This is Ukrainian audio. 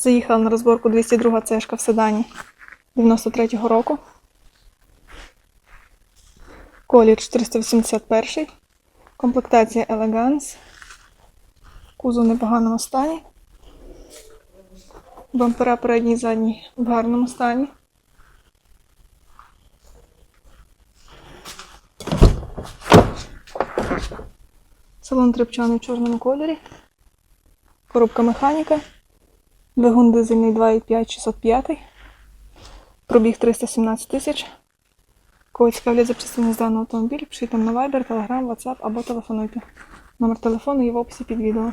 Заїхала на розборку 202 цешка в седані 93-го року. Колір 481. Комплектація Elegance. Кузов в непоганому стані. Бампера передній і задній в гарному стані. Салон трипчаний в чорному кольорі. Коробка механіка. Двигун дизельний 2,5 605. Пробіг 317 тисяч. Кого цікавлять запчастини з даного автомобіля, пишіть нам на Viber, Telegram, WhatsApp або телефонуйте. Номер телефону є в описі під відео.